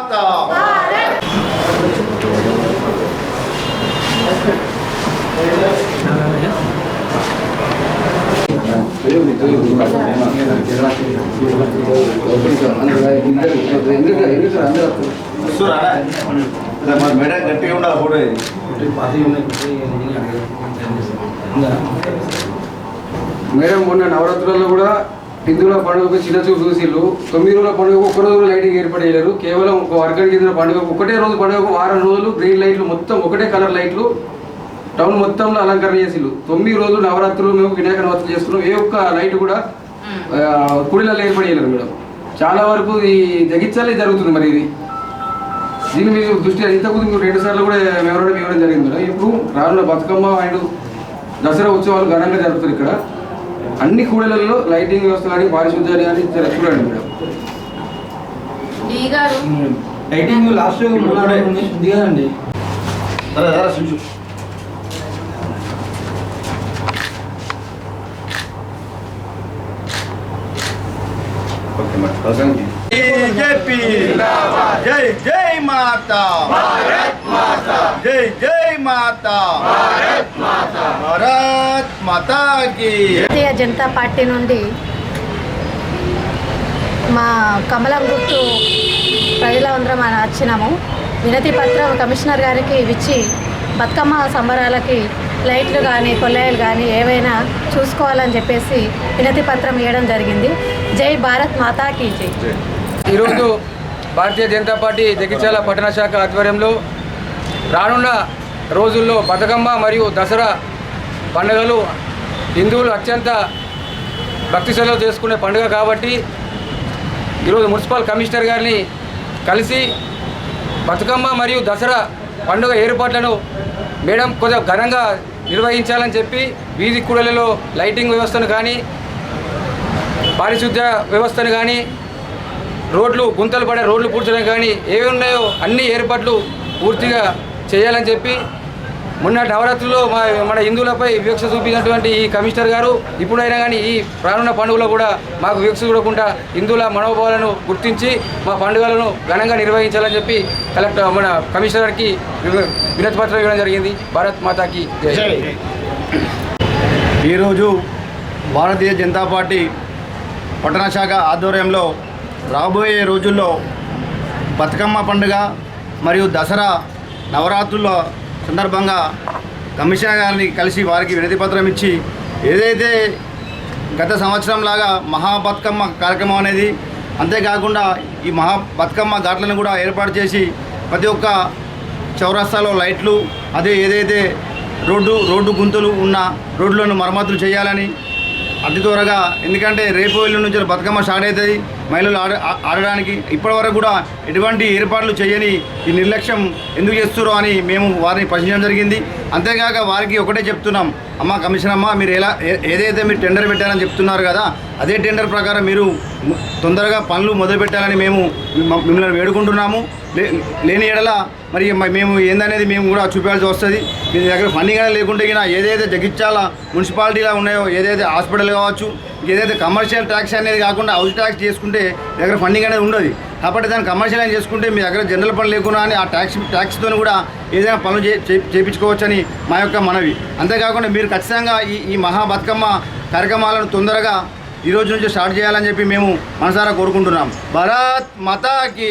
माता మెడ గట్టిగా ఉండాలి ఫోటో మేడం మొన్న నవరాత్రులలో కూడా హిందువుల పండుగకు చిన్న చూపు చూసిళ్ళు. తొమ్మిది రోజుల పండుగకు ఒక్క రోజు లైటింగ్ ఏర్పడేయలేరు కేవలం ఒక వర్గానికి చెందిన పండుగకు ఒకటే రోజు పండుగకు వారం రోజులు గ్రీన్ లైట్లు మొత్తం ఒకటే కలర్ లైట్లు టౌన్ మొత్తంలో అలంకరణ చేసిళ్ళు. తొమ్మిది రోజులు నవరాత్రులు మేము వినాయక నవరాత్రులు చేస్తున్నాం. ఏ ఒక్క లైట్ కూడా కుడిలలో ఏర్పడేయలేరు మేడం. చాలా వరకు ఈ జగిత్యాలే జరుగుతుంది మరి ఇది. దీని మీద దృష్టి ఇంతకుముందు మీరు రెండు సార్లు కూడా వివరణ వివరం జరిగింది మేడం. ఇప్పుడు రానున్న బతుకమ్మ అండ్ దసరా ఉత్సవాలు ఘనంగా జరుగుతారు ఇక్కడ. అన్ని కూడలలో లైటింగ్ వ్యవస్థ కానీ పారిశుద్ధ్యాలు కానీ చూడండి మేడం. లైటింగ్ లాస్ట్ ఉంది కదండి. సరే సరే జై జై మాతా. జై జై మాతా. భారతీయ జనతా పార్టీ నుండి మా కమలం గుర్తు ప్రజలందరం మన వచ్చినాము. వినతి పత్రం కమిషనర్ గారికి ఇచ్చి బతుకమ్మ సంబరాలకి లైట్లు కానీ కొల్లాయిలు కానీ ఏవైనా చూసుకోవాలని చెప్పేసి వినతి పత్రం ఇవ్వడం జరిగింది. జై భారత్ మాతాకి జై. ఈరోజు భారతీయ జనతా పార్టీ జగిత్యాల పట్టణ శాఖ ఆధ్వర్యంలో రానున్న రోజుల్లో బతుకమ్మ మరియు దసరా పండుగలు హిందువులు అత్యంత భక్తి శ్రద్ధలు చేసుకునే పండుగ కాబట్టి ఈరోజు మున్సిపల్ కమిషనర్ గారిని కలిసి బతుకమ్మ మరియు దసరా పండుగ ఏర్పాట్లను మేడం కొద్దిగా ఘనంగా నిర్వహించాలని చెప్పి వీధి కూడలలో లైటింగ్ వ్యవస్థను కానీ పారిశుద్ధ్య వ్యవస్థను కానీ రోడ్లు గుంతలు పడే రోడ్లు పూడ్చడం కానీ ఏవి ఉన్నాయో అన్ని ఏర్పాట్లు పూర్తిగా చేయాలని చెప్పి మొన్న నవరాత్రుల్లో మా మన హిందువులపై వివక్ష చూపినటువంటి ఈ కమిషనర్ గారు ఇప్పుడైనా కానీ ఈ రానున్న పండుగలో కూడా మాకు వివక్ష చూడకుండా హిందువుల మనోభావాలను గుర్తించి మా పండుగలను ఘనంగా నిర్వహించాలని చెప్పి కలెక్టర్ మన కమిషనర్కి వినతి పత్రం ఇవ్వడం జరిగింది. భారత్ మాతాకి జై. ఈరోజు భారతీయ జనతా పార్టీ పట్టణ శాఖ ఆధ్వర్యంలో రాబోయే రోజుల్లో బతుకమ్మ పండుగ మరియు దసరా నవరాత్రుల సందర్భంగా కమిషనర్ గారిని కలిసి వారికి వినతి పత్రం ఇచ్చి ఏదైతే గత సంవత్సరం లాగా మహా బతుకమ్మ కార్యక్రమం అనేది అంతేకాకుండా ఈ మహా బతుకమ్మ ఘాట్లను కూడా ఏర్పాటు చేసి ప్రతి ఒక్క చౌరస్తాలో లైట్లు అదే ఏదైతే రోడ్డు రోడ్డు గుంతలు ఉన్న రోడ్లను మరమ్మతులు చేయాలని అతి త్వరగా. ఎందుకంటే రేపు ఎల్లుండి నుంచి బతుకమ్మ స్టార్ట్ అవుతుంది. మహిళలు ఆడ ఆడడానికి. ఇప్పటివరకు కూడా ఎటువంటి ఏర్పాట్లు చేయని ఈ నిర్లక్ష్యం ఎందుకు చేస్తురో అని మేము వారిని ప్రశ్నించడం జరిగింది. అంతేకాక వారికి ఒకటే చెప్తున్నాం. అమ్మ కమిషన్ అమ్మ మీరు ఎలా ఏదైతే మీరు టెండర్ పెట్టారని చెప్తున్నారు కదా అదే టెండర్ ప్రకారం మీరు తొందరగా పనులు మొదలుపెట్టాలని మేము మిమ్మల్ని వేడుకుంటున్నాము. లేని ఎడల మరి మేము ఏందనేది మేము కూడా చూపించాల్సి వస్తుంది. మీ దగ్గర ఫండింగ్ అనేది లేకుంటే ఏదైతే జగిత్యాల మున్సిపాలిటీలో ఉన్నాయో ఏదైతే హాస్పిటల్ కావచ్చు ఏదైతే కమర్షియల్ ట్యాక్స్ అనేది కాకుండా హౌస్ ట్యాక్స్ చేసుకుంటే దగ్గర ఫండింగ్ అనేది ఉండదు. కాబట్టి దాన్ని కమర్షియల్ అని చేసుకుంటే మీ దగ్గర జనరల్ పనులు లేకున్నా అని ఆ ట్యాక్స్ ట్యాక్స్తో కూడా ఏదైనా పనులు చే చేయించుకోవచ్చని మా యొక్క మనవి. అంతేకాకుండా మీరు ఖచ్చితంగా ఈ ఈ మహా బతుకమ్మ కార్యక్రమాలను తొందరగా ఈ రోజు నుంచి స్టార్ట్ చేయాలని చెప్పి మేము మనసారా కోరుకుంటున్నాం. భరత్ మతాకి!